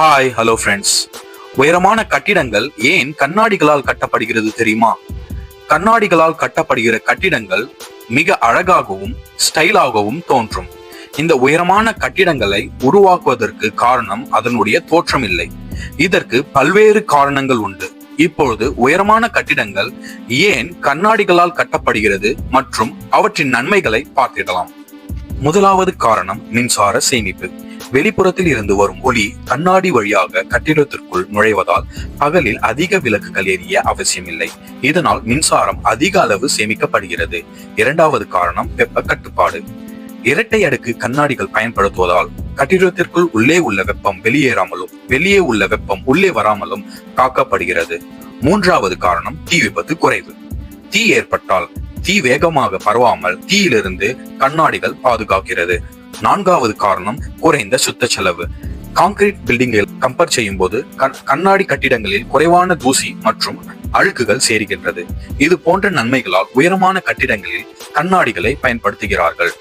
Hi hello friends உயரமான கட்டிடங்கள் ஏன் கண்ணாடிகளால் கட்டப்படுகிறது தெரியுமா? கண்ணாடிகளால் கட்டப்படுகிற கட்டிடங்கள் மிக அழகாகவும் ஸ்டைலாகவும் தோன்றும். இந்த உயரமான கட்டிடங்களை உருவாக்குவதற்கு காரணம் அதனுடைய தோற்றம் இல்லை இதற்கு பல்வேறு காரணங்கள் உண்டு. இப்பொழுது உயரமான கட்டிடங்கள் ஏன் கண்ணாடிகளால் கட்டப்படுகிறது மற்றும் அவற்றின் நன்மைகளை பார்த்திடலாம். முதலாவது காரணம் மின்சார சேமிப்பு. வெளிப்புறத்தில் இருந்து வரும் ஒளி கண்ணாடி வழியாக கட்டிடத்திற்குள் நுழைவதால் பகலில் அதிக விளக்குகள் எரிய அவசியமில்லை. இதனால் மின்சாரம் அதிக அளவு சேமிக்கப்படுகிறது. இரண்டாவது காரணம் வெப்ப கட்டுப்பாடு. இரட்டை அடுக்கு கண்ணாடிகள் பயன்படுத்துவதால் கட்டிடத்திற்குள் உள்ளே உள்ள வெப்பம் வெளியேறாமலும் வெளியே உள்ள வெப்பம் உள்ளே வராமலும் காக்கப்படுகிறது மூன்றாவது காரணம் தீ விபத்து குறைவு. தீ ஏற்பட்டால் தீ வேகமாக பரவாமல் தீயிலிருந்து கண்ணாடிகள் பாதுகாக்கிறது. நான்காவது காரணம் குறைந்த சுத்த செலவு. கான்கிரீட் பில்டிங்கில் கம்பேர் செய்யும் போது கண்ணாடி கட்டிடங்களில் குறைவான தூசி மற்றும் அழுக்குகள் சேருகின்றது. இது போன்ற நன்மைகளால் உயரமான கட்டிடங்களில் கண்ணாடிகளை பயன்படுத்துகிறார்கள்.